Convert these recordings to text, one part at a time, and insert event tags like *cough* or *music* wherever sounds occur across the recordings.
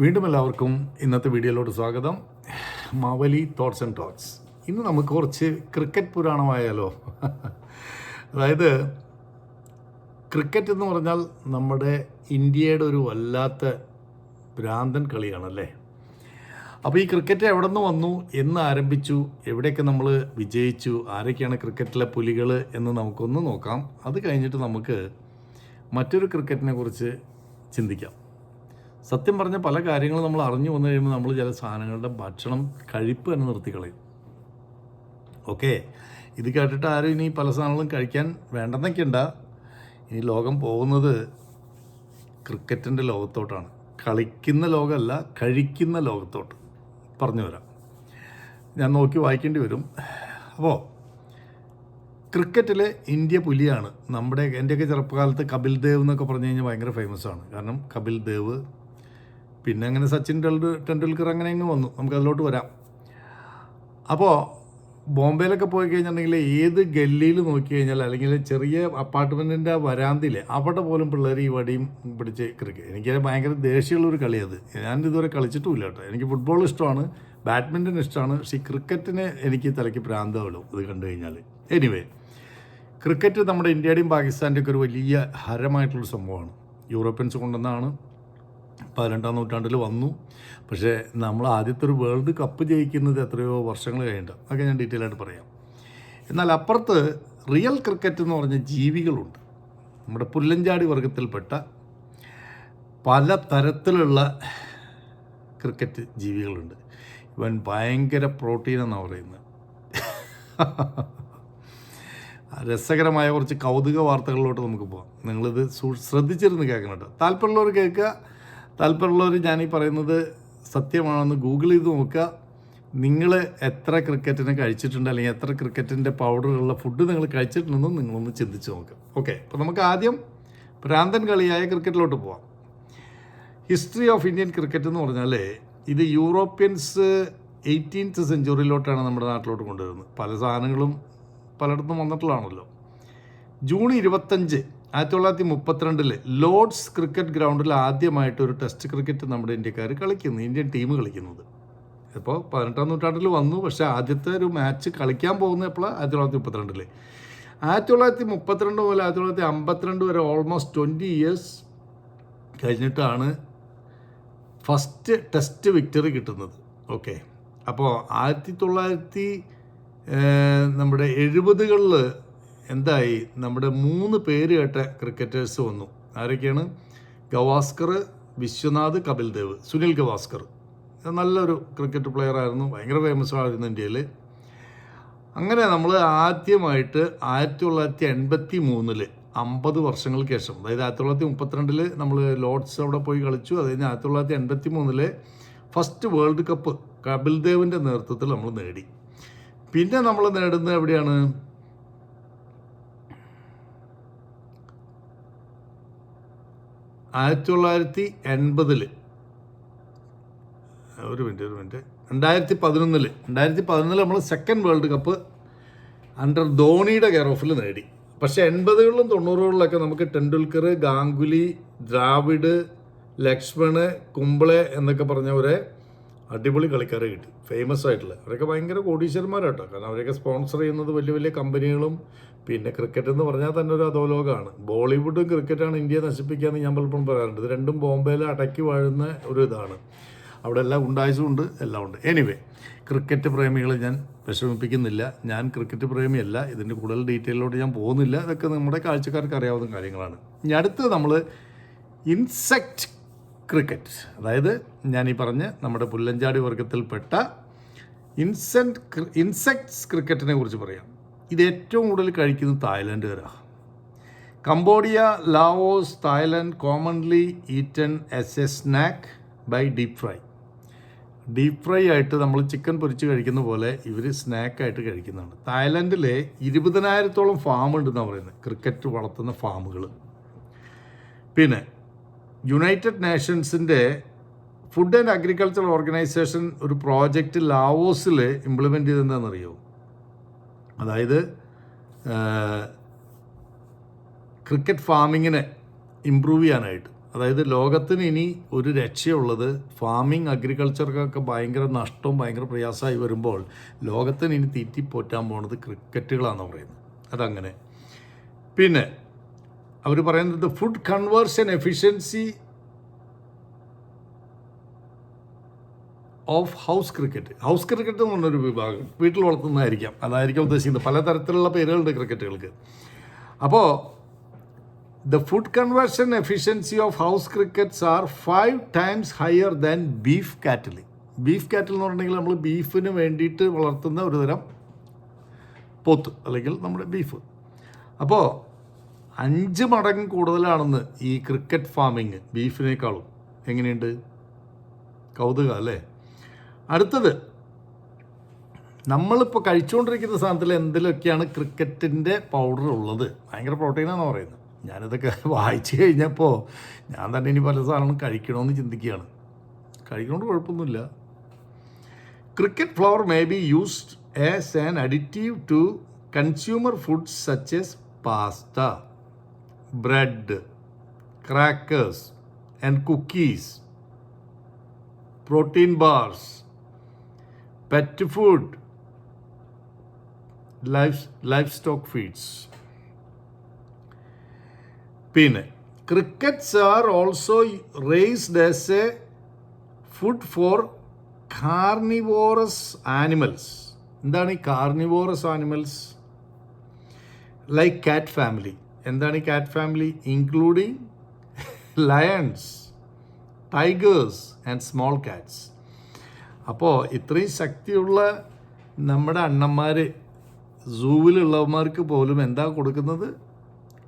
വീണ്ടും എല്ലാവർക്കും ഇന്നത്തെ വീഡിയോയിലോട്ട് സ്വാഗതം. മാവലി തോട്ട്സ് ആൻഡ് ടോക്സ് ഇന്ന് നമുക്ക് കുറച്ച് ക്രിക്കറ്റ് പുരാണമായാലോ? അതായത് ക്രിക്കറ്റ് എന്ന് പറഞ്ഞാൽ നമ്മുടെ ഇന്ത്യയുടെ ഒരു വല്ലാത്ത ഭ്രാന്തൻ കളിയാണല്ലേ? അപ്പോൾ ഈ ക്രിക്കറ്റ് എവിടെ നിന്ന് വന്നു? എന്ന് ആരംഭിച്ചു? എവിടെയൊക്കെ നമ്മൾ വിജയിച്ചു? ആരൊക്കെയാണ് ക്രിക്കറ്റിലെ പുലികൾ എന്ന് നമുക്കൊന്ന് നോക്കാം. അത് കഴിഞ്ഞിട്ട് നമുക്ക് മറ്റൊരു ക്രിക്കറ്റിനെ കുറിച്ച് ചിന്തിക്കാം. സത്യം പറഞ്ഞ പല കാര്യങ്ങളും നമ്മൾ അറിഞ്ഞു വന്നു കഴിയുമ്പോൾ നമ്മൾ ചില സാധനങ്ങളുടെ ഭക്ഷണം കഴിപ്പ് തന്നെ നിർത്തിക്കളയും ഓക്കെ ഇത് കേട്ടിട്ട് ആരും ഇനി പല സാധനങ്ങളും കഴിക്കാൻ വേണ്ടെന്നൊക്കെ ഉണ്ട ഇനി ലോകം പോകുന്നത് ക്രിക്കറ്റിന്റെ ലോകത്തോട്ടാണ്. കളിക്കുന്ന ലോകമല്ല കഴിക്കുന്ന ലോകത്തോട്ട്. പറഞ്ഞു വരാം ഞാൻ നോക്കി വായിക്കേണ്ടി വരും. അപ്പോൾ ക്രിക്കറ്റിലെ ഇന്ത്യ പുലിയാണ് നമ്മുടെ എന്റെയൊക്കെ ചെറുപ്പകാലത്ത് കപിൽ ദേവ് എന്നൊക്കെ പറഞ്ഞു കഴിഞ്ഞാൽ ഭയങ്കര ഫേമസ് ആണ്. കാരണം കപിൽ ദേവ് പിന്നെ അങ്ങനെ സച്ചിൻ ടെണ്ടു ടെണ്ടുൽക്കർ അങ്ങനെ അങ്ങ് വന്നു. നമുക്ക് അതിലോട്ട് വരാം. അപ്പോൾ ബോംബെയിലൊക്കെ പോയി കഴിഞ്ഞിട്ടുണ്ടെങ്കിൽ ഏത് ഗല്ലിയിൽ നോക്കി കഴിഞ്ഞാൽ അല്ലെങ്കിൽ ചെറിയ അപ്പാർട്ട്മെന്റിന്റെ വരാന്തിൽ അവിടെ പോലും പിള്ളേർ ഈ വടിയും പിടിച്ച് ക്രിക്കറ്റ് എനിക്ക് ഭയങ്കര ദേഷ്യമുള്ളൊരു കളിയത് ഞാൻ ഇതുവരെ കളിച്ചിട്ടുമില്ല കേട്ടോ. എനിക്ക് ഫുട്ബോൾ ഇഷ്ടമാണ്. ബാഡ്മിന്റൺ ഇഷ്ടമാണ്. പക്ഷേ ക്രിക്കറ്റിന് എനിക്ക് തലയ്ക്ക് പ്രാന്തമുള്ളൂ ഇത് കണ്ടു കഴിഞ്ഞാൽ എനിവേ ക്രിക്കറ്റ് നമ്മുടെ ഇന്ത്യയുടെയും പാകിസ്ഥാന്റെയൊക്കെ ഒരു വലിയ ഹരമായിട്ടുള്ളൊരു സംഭവമാണ്. യൂറോപ്യൻസ് കൊണ്ടുവന്നാണ് പതിനെട്ടാം നൂറ്റാണ്ടിൽ വന്നു. പക്ഷേ നമ്മൾ ആദ്യത്തെ ഒരു വേൾഡ് കപ്പ് ജയിക്കുന്നത് എത്രയോ വർഷങ്ങൾ കഴിഞ്ഞിട്ട്. അതൊക്കെ ഞാൻ ഡീറ്റെയിൽ ആയിട്ട് പറയാം. എന്നാൽ അപ്പുറത്ത് റിയൽ ക്രിക്കറ്റ് എന്ന് പറഞ്ഞ ജീവികളുണ്ട്. നമ്മുടെ പുല്ലഞ്ചാടി വർഗത്തിൽപ്പെട്ട പല തരത്തിലുള്ള ക്രിക്കറ്റ് ജീവികളുണ്ട്. ഇവൻ ഭയങ്കര പ്രോട്ടീൻ എന്നാണ് പറയുന്നത്. രസകരമായ കുറച്ച് കൗതുക വാർത്തകളിലോട്ട് നമുക്ക് പോകാം. നിങ്ങളിത് ശ്രദ്ധിച്ചിരുന്ന് കേൾക്കണം കേട്ടോ. താല്പര്യമുള്ളവർ കേൾക്കുക. താല്പര്യമുള്ളവർ ഞാനീ പറയുന്നത് സത്യമാണെന്ന് ഗൂഗിൾ ചെയ്ത് നോക്കുക. നിങ്ങൾ എത്ര ക്രിക്കറ്റിനെ കഴിച്ചിട്ടുണ്ട് അല്ലെങ്കിൽ എത്ര ക്രിക്കറ്റിന്റെ പൗഡറുള്ള ഫുഡ് നിങ്ങൾ കഴിച്ചിട്ടുണ്ടെന്ന് നിങ്ങളൊന്ന് ചിന്തിച്ച് നോക്കുക ഓക്കെ അപ്പോൾ നമുക്ക് ആദ്യം ഭ്രാന്തൻ കളിയായ ക്രിക്കറ്റിലോട്ട് പോവാം. ഹിസ്റ്ററി ഓഫ് ഇന്ത്യൻ ക്രിക്കറ്റ് എന്ന് പറഞ്ഞാൽ ഇത് യൂറോപ്യൻസ് എയ്റ്റീൻത്ത് സെഞ്ചുറിയിലോട്ടാണ് നമ്മുടെ നാട്ടിലോട്ട് കൊണ്ടുവരുന്നത്. പല സാധനങ്ങളും പലയിടത്തും വന്നിട്ടുള്ളതാണല്ലോ. ജൂൺ ഇരുപത്തഞ്ച് ആയിരത്തി തൊള്ളായിരത്തി മുപ്പത്തിരണ്ടിൽ ലോർഡ്സ് ക്രിക്കറ്റ് ഗ്രൗണ്ടിൽ ആദ്യമായിട്ട് ഒരു ടെസ്റ്റ് ക്രിക്കറ്റ് നമ്മുടെ ഇന്ത്യക്കാർ കളിക്കുന്നു ഇന്ത്യൻ ടീം കളിക്കുന്നത്. ഇപ്പോൾ പതിനെട്ടാം നൂറ്റാണ്ടിൽ വന്നു പക്ഷേ ആദ്യത്തെ ഒരു മാച്ച് കളിക്കാൻ പോകുന്നത് എപ്പോഴാണ് ആയിരത്തി തൊള്ളായിരത്തി മുപ്പത്തിരണ്ടിൽ ആയിരത്തി തൊള്ളായിരത്തി മുപ്പത്തിരണ്ട് മുതൽ ആയിരത്തി തൊള്ളായിരത്തി അമ്പത്തിരണ്ട് വരെ ഓൾമോസ്റ്റ് ട്വന്റി ഇയേഴ്സ് കഴിഞ്ഞിട്ടാണ് ഫസ്റ്റ് ടെസ്റ്റ് വിക്ടറി കിട്ടുന്നത്. ഓക്കെ അപ്പോൾ ആയിരത്തി തൊള്ളായിരത്തി നമ്മുടെ എഴുപതുകളിൽ എന്തായി? നമ്മുടെ മൂന്ന് പേര് കേട്ട ക്രിക്കറ്റേഴ്സ് വന്നു. ആരൊക്കെയാണ്? ഗവാസ്കർ വിശ്വനാഥ് കപിൽ ദേവ് സുനിൽ ഗവാസ്കർ. നല്ലൊരു ക്രിക്കറ്റ് പ്ലെയർ ആയിരുന്നു. ഭയങ്കര ഫേമസ് ആയിരുന്നു ഇന്ത്യയിൽ അങ്ങനെ നമ്മൾ ആദ്യമായിട്ട് ആയിരത്തി തൊള്ളായിരത്തി എൺപത്തി മൂന്നിൽ അമ്പത് വർഷങ്ങൾക്ക് ശേഷം അതായത് ആയിരത്തി തൊള്ളായിരത്തി മുപ്പത്തിരണ്ടിൽ നമ്മൾ ലോർഡ്സ് അവിടെ പോയി കളിച്ചു. അത് കഴിഞ്ഞ് ആയിരത്തി തൊള്ളായിരത്തി എൺപത്തി മൂന്നിൽ ഫസ്റ്റ് വേൾഡ് കപ്പ് കപിൽ ദേവിന്റെ നേതൃത്വത്തിൽ നമ്മൾ നേടി. പിന്നെ നമ്മൾ നേടുന്നത് എവിടെയാണ്? ആയിരത്തി തൊള്ളായിരത്തി എൺപതിൽ ഒരു മിനിറ്റ് ഒരു മിനിറ്റ്. രണ്ടായിരത്തി പതിനൊന്നിൽ രണ്ടായിരത്തി പതിനൊന്നിൽ നമ്മൾ സെക്കൻഡ് വേൾഡ് കപ്പ് അണ്ടർ ധോണിയുടെ കെയർ ഓഫിൽ നേടി. പക്ഷെ എൺപതുകളിലും തൊണ്ണൂറുകളിലൊക്കെ നമുക്ക് ടെണ്ടുൽക്കർ ഗാംഗുലി ദ്രാവിഡ് ലക്ഷ്മണ് കുമ്പളെ എന്നൊക്കെ പറഞ്ഞ അടിപൊളി കളിക്കാരെ കിട്ടി. ഫേമസ് ആയിട്ടുള്ള. അവരൊക്കെ ഭയങ്കര കോടീശ്വരന്മാരാട്ടോ. കാരണം അവരൊക്കെ സ്പോൺസർ ചെയ്യുന്നത് വലിയ വലിയ കമ്പനികളും പിന്നെ ക്രിക്കറ്റ് എന്ന് പറഞ്ഞാൽ തന്നെ ഒരു അധോലോകമാണ്. ബോളിവുഡും ക്രിക്കറ്റാണ് ഇന്ത്യയെ നശിപ്പിക്കാന്ന് ഞാൻ പലപ്പോഴും പറയാറുണ്ട്. ഇത് രണ്ടും ബോംബെയിൽ അടക്കി വാഴുന്ന ഒരു ഇതാണ്. അവിടെ എല്ലാം ഉണ്ടായതുകൊണ്ട് എല്ലാം ഉണ്ട്. എനിവേ ക്രിക്കറ്റ് പ്രേമികളെ ഞാൻ വിഷമിപ്പിക്കുന്നില്ല. ഞാൻ ക്രിക്കറ്റ് പ്രേമിയല്ല. ഇതിന്റെ കൂടുതൽ ഡീറ്റെയിലോട്ട് ഞാൻ പോകുന്നില്ല. ഇതൊക്കെ നമ്മുടെ കാഴ്ചക്കാർക്ക് അറിയാവുന്ന കാര്യങ്ങളാണ്. ഇനി അടുത്ത് നമ്മൾ ഇൻസെക്റ്റ് ക്രിക്കറ്റ് അതായത് ഞാൻ ഈ പറഞ്ഞ നമ്മുടെ പുല്ലഞ്ചാടി വർഗത്തിൽപ്പെട്ട ഇൻസെന്റ് ഇൻസെക്ട്സ് ക്രിക്കറ്റിനെ കുറിച്ച് പറയാം. ഇത് ഏറ്റവും കൂടുതൽ കഴിക്കുന്നത് തായ്ലൻഡുകാരാണ് Cambodia Laos Thailand commonly eaten as a snack by deep fry deep fry ആയിട്ട് നമ്മൾ ചിക്കൻ പൊരിച്ച് കഴിക്കുന്ന പോലെ ഇവർ സ്നാക്കായിട്ട് കഴിക്കുന്നുണ്ട് തായ്ലൻഡിലെ ഇരുപതിനായിരത്തോളം ഫാം ഉണ്ടെന്നാണ് പറയുന്നത്. ക്രിക്കറ്റ് വളർത്തുന്ന ഫാമുകൾ പിന്നെ യുണൈറ്റഡ് നേഷൻസിന്റെ ഫുഡ് ആൻഡ് അഗ്രികൾച്ചർ ഓർഗനൈസേഷൻ ഒരു പ്രോജക്റ്റ് ലാവോസിൽ ഇംപ്ലിമെന്റ് ചെയ്തെന്താണെന്നറിയോ അതായത് ക്രിക്കറ്റ് ഫാമിങ്ങിനെ ഇമ്പ്രൂവ് ചെയ്യാനായിട്ട്. അതായത് ലോകത്തിന് ഇനി ഒരു രക്ഷയുള്ളത് ഫാമിംഗ് അഗ്രികൾച്ചർക്കൊക്കെ ഭയങ്കര നഷ്ടവും ഭയങ്കര പ്രയാസമായി വരുമ്പോൾ ലോകത്തിന് ഇനി തീറ്റിപ്പോറ്റാൻ പോണത് ക്രിക്കറ്റുകളാണെന്ന് പറയുന്നത്. അതങ്ങനെ. പിന്നെ അവർ പറയുന്നത് food conversion efficiency of house cricket. House cricket എന്ന് പറഞ്ഞൊരു വിഭാഗം. വീട്ടിൽ വളർത്തുന്നതായിരിക്കാം. അതായിരിക്കാം ഉദ്ദേശിക്കുന്നത്. പലതരത്തിലുള്ള പേരുകളുണ്ട് ക്രിക്കറ്റുകൾക്ക്. അപ്പോൾ the food conversion efficiency of house crickets are five times higher than beef cattle beef cattle എന്ന് പറഞ്ഞിട്ടുണ്ടെങ്കിൽ നമ്മൾ ബീഫിന് വേണ്ടിയിട്ട് വളർത്തുന്ന ഒരു തരം പോത്ത് അല്ലെങ്കിൽ നമ്മുടെ ബീഫ് അപ്പോൾ അഞ്ച് മടങ്ങ് കൂടുതലാണെന്ന് ഈ ക്രിക്കറ്റ് ഫാമിങ് ബീഫിനേക്കാളും എങ്ങനെയുണ്ട്? കൗതുക അല്ലേ? അടുത്തത്. നമ്മളിപ്പോൾ കഴിച്ചുകൊണ്ടിരിക്കുന്ന സാധനത്തിൽ എന്തിലൊക്കെയാണ് ക്രിക്കറ്റിന്റെ പൗഡർ ഉള്ളത്? ഭയങ്കര പ്രോട്ടീനാണെന്ന് പറയുന്നത്. ഞാനിതൊക്കെ *laughs* വായിച്ചു കഴിഞ്ഞപ്പോൾ ഞാൻ തന്നെ ഇനി പല സാധനങ്ങളും കഴിക്കണമെന്ന് ചിന്തിക്കുകയാണ്. കഴിക്കണോണ്ട് കുഴപ്പമൊന്നുമില്ല. Cricket flour may be used as an additive to consumer foods such as pasta bread crackers and cookies protein bars pet food life livestock feeds പിന്നെ crickets are also raised as a food for carnivorous animals എന്താണ് ഈ carnivorous animals like cat family എന്താണ് ഈ cat family including lions tigers and small cats അപ്പോൾ ഇത്രയും ശക്തിയുള്ള നമ്മുടെ അണ്ണന്മാർ സൂവിലുള്ളവന്മാർക്ക് പോലും എന്താ കൊടുക്കുന്നത്?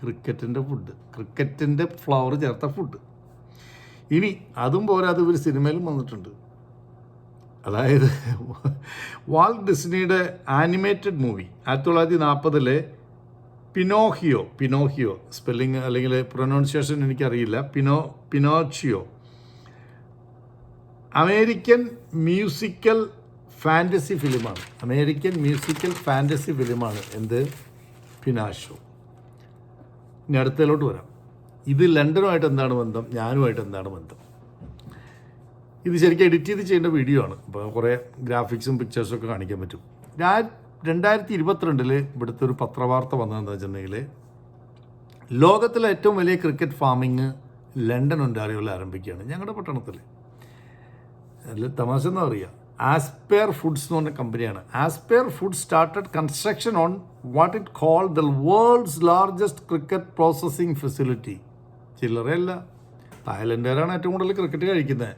ക്രിക്കറ്റിന്റെ ഫുഡ് ക്രിക്കറ്റിന്റെ ഫ്ലവർ ചേർത്ത ഫുഡ് ഇനി അതും പോരാതെ ഒരു സിനിമയിലും വന്നിട്ടുണ്ട്. അതായത് വാൾട്ട് ഡിസ്നിയുടെ ആനിമേറ്റഡ് മൂവി ആയിരത്തി തൊള്ളായിരത്തി നാൽപ്പതിലെ പിനോഹിയോ പിനോഹിയോ സ്പെല്ലിങ് അല്ലെങ്കിൽ പ്രൊനൗൺസിയേഷൻ എനിക്കറിയില്ല. Pino Pinocchio American musical fantasy ഫിലിമാണ്. അമേരിക്കൻ മ്യൂസിക്കൽ ഫാന്റസി ഫിലിമാണ് എന്ത്? പിനാഷോ ഇനി അടുത്തതിലോട്ട് വരാം. ഇത് ലണ്ടനുമായിട്ട് എന്താണ് ബന്ധം? ഞാനുമായിട്ട് എന്താണ് ബന്ധം? ഇത് ശരിക്കും എഡിറ്റ് ചെയ്ത് ചെയ്യേണ്ട വീഡിയോ ആണ്. അപ്പോൾ കുറേ ഗ്രാഫിക്സും പിക്ചേഴ്സും ഒക്കെ കാണിക്കാൻ പറ്റും. ഞാൻ രണ്ടായിരത്തി ഇരുപത്തിരണ്ടിൽ ഇവിടുത്തെ ഒരു പത്രവാർത്ത വന്നതെന്ന് വെച്ചിട്ടുണ്ടെങ്കിൽ ലോകത്തിലെ ഏറ്റവും വലിയ ക്രിക്കറ്റ് ഫാമിങ് ലണ്ടൻ ഒന്റാറിയോയിൽ ആരംഭിക്കുകയാണ് ഞങ്ങളുടെ പട്ടണത്തിൽ അതിൽ തമാശ എന്ന് പറയുക ആസ്പെയർ ഫുഡ്സ് എന്ന് പറഞ്ഞ കമ്പനിയാണ്. Aspire food started construction on what it call the world's largest cricket processing facility ചില്ലറയല്ല. തായ്ലൻഡുകാരാണ് ഏറ്റവും കൂടുതൽ ക്രിക്കറ്റ് കഴിക്കുന്നത്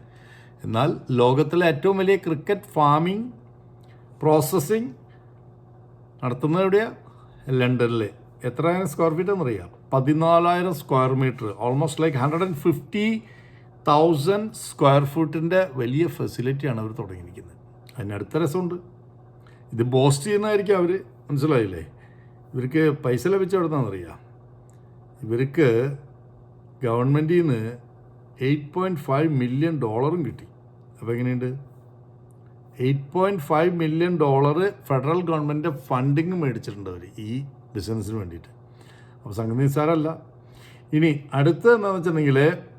എന്നാൽ ലോകത്തിലെ ഏറ്റവും വലിയ ക്രിക്കറ്റ് ഫാമിംഗ് പ്രോസസ്സിംഗ് നടത്തുന്നത് എവിടെയാണ് ലണ്ടനിൽ എത്രയായിരം സ്ക്വയർ ഫീറ്റ് എന്നറിയാം? പതിനാലായിരം square metre almost like hundred and fifty thousand square ഫീറ്റിന്റെ വലിയ ഫെസിലിറ്റിയാണ് അവർ തുടങ്ങിയിരിക്കുന്നത്. അതിനടുത്ത രസമുണ്ട്. ഇത് ബോസ്റ്റ് ചെയ്യുന്നതായിരിക്കും അവർ മനസ്സിലായില്ലേ? ഇവർക്ക് പൈസ ലഭിച്ച എവിടുന്നാണെന്നറിയാം? ഇവർക്ക് ഗവൺമെന്റിൽ നിന്ന് എയ്റ്റ് പോയിന്റ് ഫൈവ് മില്യൺ ഡോളറും കിട്ടി. അപ്പോൾ എങ്ങനെയുണ്ട്? Eight point five million dollar federal ഗവൺമെന്റിന്റെ ഫണ്ടിങ് മേടിച്ചിട്ടുണ്ട് അവർ ഈ ബിസിനസ്സിന് വേണ്ടിയിട്ട്. അപ്പോൾ സംഗതി നിസ്സാരമല്ല. ഇനി അടുത്ത എന്താണെന്ന് വെച്ചിട്ടുണ്ടെങ്കിൽ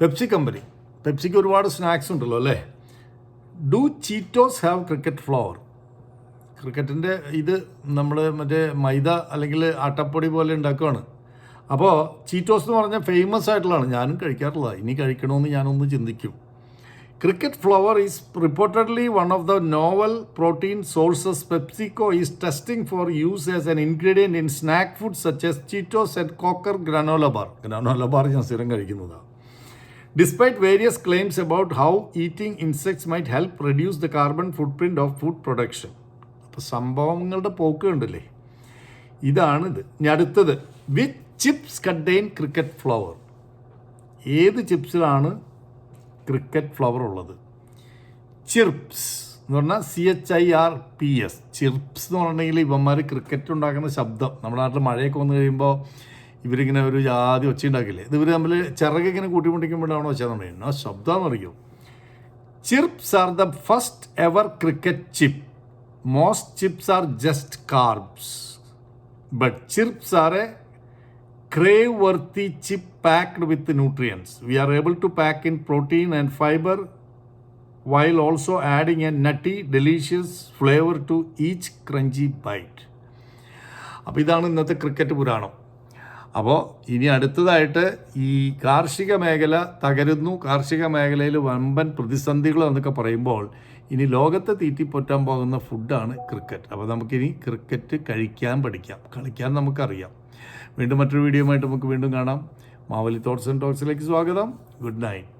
പെപ്സി കമ്പനി. പെപ്സിക്ക് ഒരുപാട് സ്നാക്സ് ഉണ്ടല്ലോ അല്ലേ? Do Cheetos have cricket flour. ക്രിക്കറ്റിന്റെ ഇത് നമ്മൾ മറ്റേ മൈദ അല്ലെങ്കിൽ ആട്ടപ്പൊടി പോലെ ഉണ്ടാക്കുകയാണ് അപ്പോൾ ചീറ്റോസ് എന്ന് പറഞ്ഞാൽ ഫേമസ് ആയിട്ടുള്ളതാണ്. ഞാനും കഴിക്കാറുള്ളതാണ് ഇനി കഴിക്കണമെന്ന് ഞാനൊന്ന് ചിന്തിക്കും. Cricket flour is reportedly one of the novel protein sources PepsiCo is testing for use as an ingredient in snack food such as Cheetos and Quaker granola bar granola bar ഞാൻ സ്ഥിരം കഴിക്കുന്നതാണ് despite various claims about how eating insects might help reduce the carbon footprint of food production അപ്പോൾ സംഭവങ്ങളുടെ പോക്ക് ഉണ്ടല്ലേ ഇതാണിത്. ഇനി അടുത്തത്. With chips contain cricket flour ഏത് ചിപ്സിലാണ് ക്രിക്കറ്റ് ഫ്ലവർ ഉള്ളത്? ചിർപ്സ് എന്ന് പറഞ്ഞാൽ C H I R P S Chirps എന്ന് പറഞ്ഞിട്ടുണ്ടെങ്കിൽ ഇവന്മാർ ക്രിക്കറ്റ് ഉണ്ടാക്കുന്ന ശബ്ദം. നമ്മുടെ നാട്ടിൽ മഴയൊക്കെ വന്നു കഴിയുമ്പോൾ ഇവരിങ്ങനെ ഒരു ജാതി ഒച്ച ഉണ്ടാക്കില്ലേ ഇത് ഇവർ തമ്മിൽ ചിറകിങ്ങനെ കൂട്ടിമുട്ടിക്കുമ്പോഴാണോ വെച്ചാൽ ആ ശബ്ദം അറിയും? Chirps are the first ever cricket chip most chips are just carbs but Chirps are a crave worthy chip packed with nutrients. We are able to pack in protein and fiber while also adding a nutty, delicious flavor to each crunchy bite. അപ്പോൾ ഇതാണ് ഇന്നത്തെ cricket പുരാണം. അപ്പോൾ ഇനി അടുത്തതായിട്ട് ഈ കാർഷിക മേഖല തകരുന്നു. കാർഷിക മേഖലയിൽ വമ്പൻ പ്രതിസന്ധികൾ എന്നൊക്കെ പറയുമ്പോൾ ഇനി ലോകത്തെ തീറ്റിപ്പൊറ്റാൻ പോകുന്ന ഫുഡാണ് ക്രിക്കറ്റ്. അപ്പോൾ നമുക്കിനി ക്രിക്കറ്റ് കഴിക്കാൻ പഠിക്കാം. കളിക്കാൻ നമുക്കറിയാം. വീണ്ടും മറ്റൊരു വീഡിയോയുമായിട്ട് നമുക്ക് വീണ്ടും കാണാം. മാവലി തോട്ട്സ് ആൻഡ് ടോക്സിലേക്ക് സ്വാഗതം. Good night.